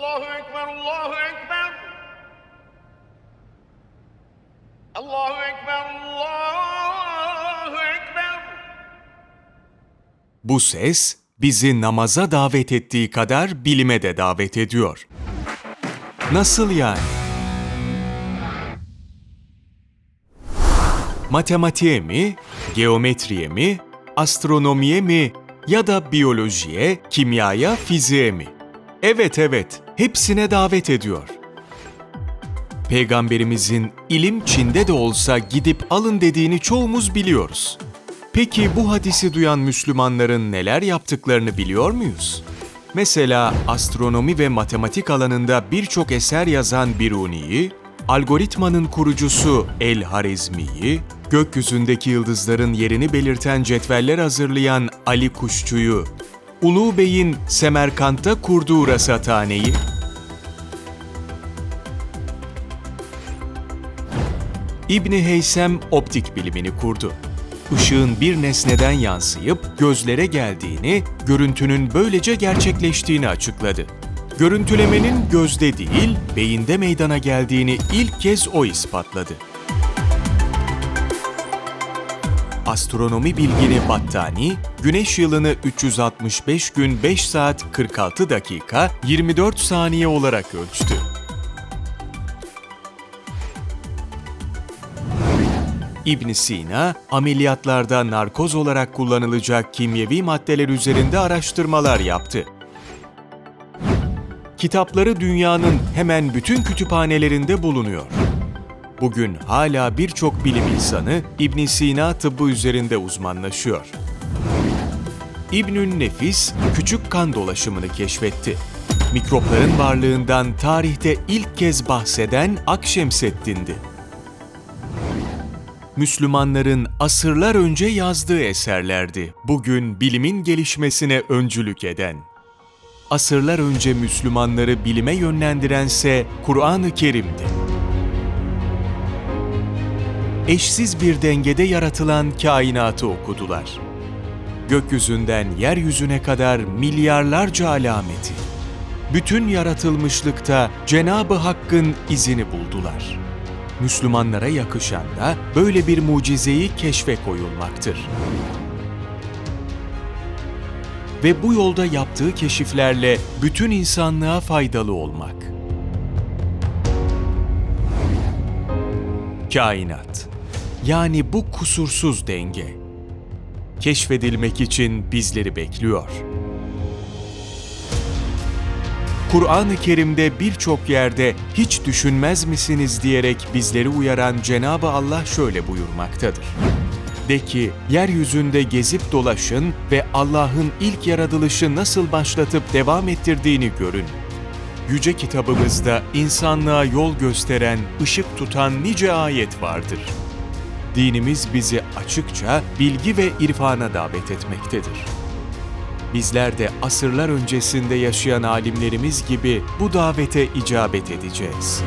Allahu Ekber, Allahu Ekber. Allahu Ekber, Allahu Ekber. Bu ses bizi namaza davet ettiği kadar bilime de davet ediyor. Nasıl yani? Matematiğe mi, geometriye mi, astronomiye mi ya da biyolojiye, kimyaya, fiziğe mi? Evet evet, hepsine davet ediyor. Peygamberimizin ilim Çin'de de olsa gidip alın dediğini çoğumuz biliyoruz. Peki bu hadisi duyan Müslümanların neler yaptıklarını biliyor muyuz? Mesela astronomi ve matematik alanında birçok eser yazan Biruni'yi, algoritmanın kurucusu El Harizmi'yi, gökyüzündeki yıldızların yerini belirten cetveller hazırlayan Ali Kuşçu'yu, Ulu Bey'in Semerkant'ta kurduğu rasathaneyi, İbni Heysem optik bilimini kurdu. Işığın bir nesneden yansıyıp gözlere geldiğini, görüntünün böylece gerçekleştiğini açıkladı. Görüntülemenin gözde değil, beyinde meydana geldiğini ilk kez o ispatladı. Astronomi bilgini Battani, güneş yılını 365 gün 5 saat 46 dakika 24 saniye olarak ölçtü. İbn Sina, ameliyatlarda narkoz olarak kullanılacak kimyevi maddeler üzerinde araştırmalar yaptı. Kitapları dünyanın hemen bütün kütüphanelerinde bulunuyor. Bugün hala birçok bilim insanı İbn Sina tıbbı üzerinde uzmanlaşıyor. İbnün Nefis, küçük kan dolaşımını keşfetti. Mikropların varlığından tarihte ilk kez bahseden Akşemseddin'di. Müslümanların asırlar önce yazdığı eserlerdi. Bugün bilimin gelişmesine öncülük eden. Asırlar önce Müslümanları bilime yönlendirense Kur'an-ı Kerim'di. Eşsiz bir dengede yaratılan kainatı okudular. Gökyüzünden yeryüzüne kadar milyarlarca alameti. Bütün yaratılmışlıkta Cenabı Hakk'ın izini buldular.'' Müslümanlara yakışan da böyle bir mucizeyi keşfe koyulmaktır. Ve bu yolda yaptığı keşiflerle bütün insanlığa faydalı olmak. Kainat yani bu kusursuz denge keşfedilmek için bizleri bekliyor. Kur'an-ı Kerim'de birçok yerde hiç düşünmez misiniz diyerek bizleri uyaran Cenabı Allah şöyle buyurmaktadır. De ki, yeryüzünde gezip dolaşın ve Allah'ın ilk yaratılışı nasıl başlatıp devam ettirdiğini görün. Yüce kitabımızda insanlığa yol gösteren, ışık tutan nice ayet vardır. Dinimiz bizi açıkça bilgi ve irfana davet etmektedir. Bizler de asırlar öncesinde yaşayan alimlerimiz gibi bu davete icabet edeceğiz.